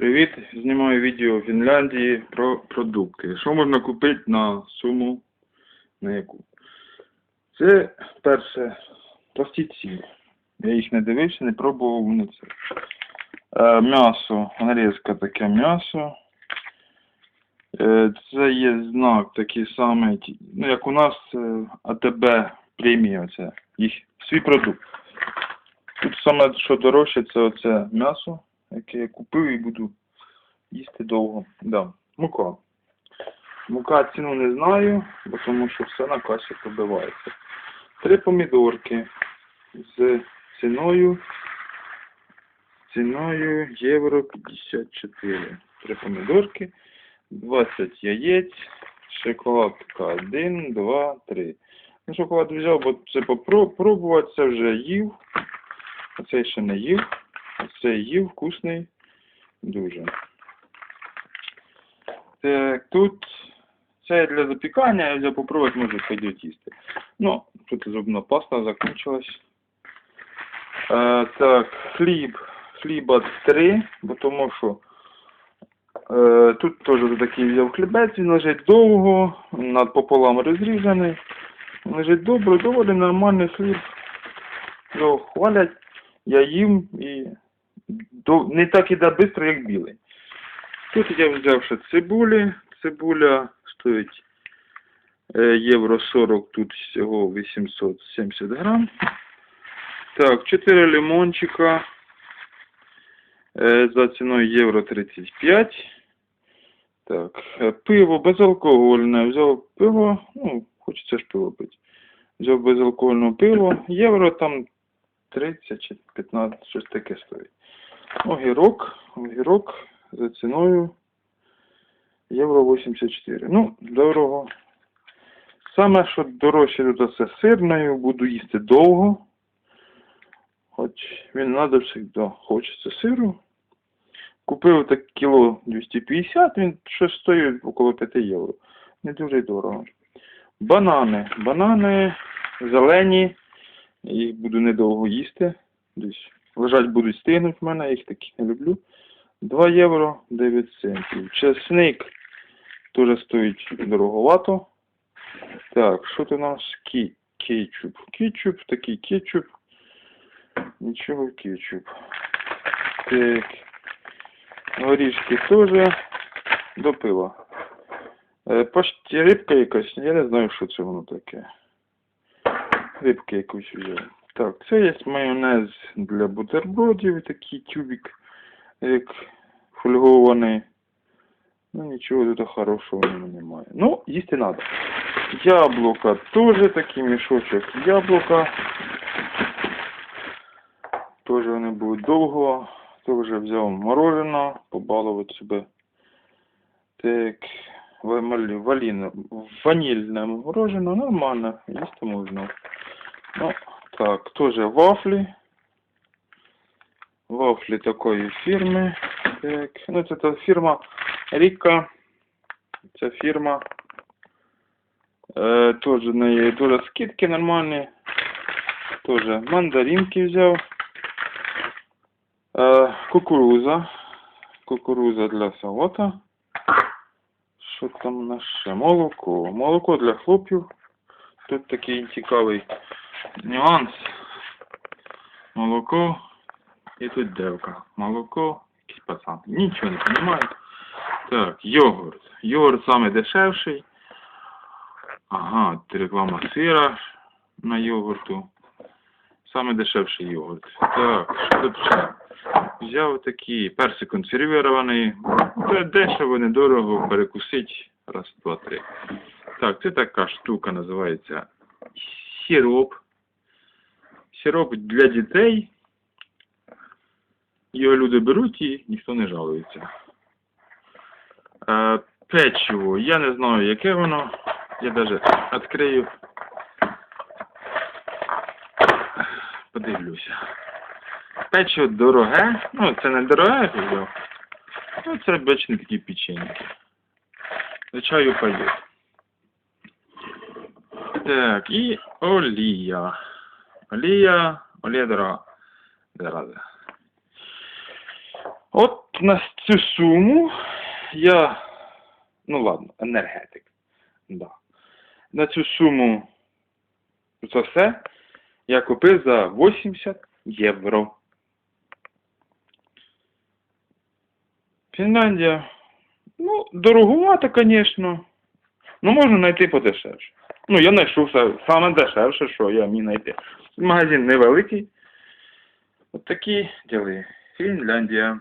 Привіт! Знімаю відео в Фінляндії про продукти. Що можна купити на суму на яку? Це перше прості ціни. Я їх не дивився, не пробував вони це. Е, м'ясо, нарізка таке м'ясо. Е, це є знак такий самий, ну як у нас е, АТБ премія, це їх свій продукт. Тут саме що дорожче, це оце м'ясо, яке я купив і буду їсти довго. Да. Мука. Мука ціну не знаю, бо тому що все на касі пробивається. Три помідорки з ціною ціною євро 54. Три помідорки, 20 яєць, шоколадка 1, 2, 3. Ну, шоколад взяв, бо це попробувати, це вже їв. А цей ще не їв. Цей їв, вкусний. Дуже. Так, тут це для запікання, я попробувати, може пойдет їсти. Ну, тут зубна паста закінчилась. Е, так, хліб. Хліба 3, бо тому що е, тут теж такий взяв хлібець, він лежить довго, надпополам розрізаний. Лежить добре, доволі нормальний хліб. Його хвалять, я їм і до, не так іде швидко, як білий. Тут я взяв ще цибулі. Цибуля стоїть е, євро 40, тут всього 870 грам. Так, 4 лимончика е, за ціною євро 35. Так, е, пиво безалкогольне. Взяв пиво, ну, хочеться ж пиво пити. Взяв безалкогольне пиво, євро там 30 чи 15, щось таке стоїть. Огірок, огірок за ціною євро 84. Ну, дорого. Саме, що дорожче тут це сирною, буду їсти довго. Хоч він надо завжди. Хочеться сиру. Купив так кіло 250, він щось стоїть около 5 євро. Не дуже дорого. Банани. Банани зелені. Їх буду недовго їсти. Десь лежать будуть стигнуть в мене, я їх такі не люблю. 2 євро 9 центів. Чесник теж стоїть дороговато. Так, що тут у нас кетчуп? Кетчуп, такий кетчуп. Нічого кетчуп. Так. Горішки теж до пива. Е, Почти рибка якась, я не знаю, що це воно таке. Рибки якусь взяв. Так, це є майонез для бутербродів, такий тюбик, як фольгований. Ну нічого тут хорошого немає. Ну, їсти треба. Яблука теж такий мішочок. Яблука. Теж вони будуть довго. Теж взяв мороженое, побалувати себе. Так, ванільне мороженое, нормально, їсти можна. Ну, так, тоже вафли. Вафли такої фірми. Так, ну це та фірма Ріка. Ця фірма. Е, теж на неї дуже скидки нормальні. Тоже мандаринки взяв. Е, кукуруза. Кукуруза для салата. Що там ще? Молоко. Молоко для хлопців. Тут такий цікавий нюанс. Молоко і тут девка. Молоко, якийсь пацан. Нічого не розумію. Так, йогурт. Йогурт саме дешевший. Ага, реклама сира на йогурту. Саме дешевший йогурт. Так, що тут ще? Взяв такий персик консервірований. Це дешево, недорого, перекусить. Раз, два, три. Так, це така штука називається сироп. Сироп для дітей. Його люди беруть і ніхто не жалується. Е, печиво. Я не знаю, яке воно. Я даже відкрию. Подивлюся. Печиво дороге. Ну, це не дороге, я. Ну, це обичні такі печеньки. До чаю пойдет. Так, і олія. Олія, олія дорога. Зараза. От на цю суму я. Ну ладно, енергетик. Да. На цю суму це все я купив за 80 євро. Фінляндія. Ну, дорогувато, звісно. Ну, можна знайти подешевше. Ну, я знайшов все саме дешевше, що я міг знайти. Магазин невеликий. От такі діли. Фінляндія.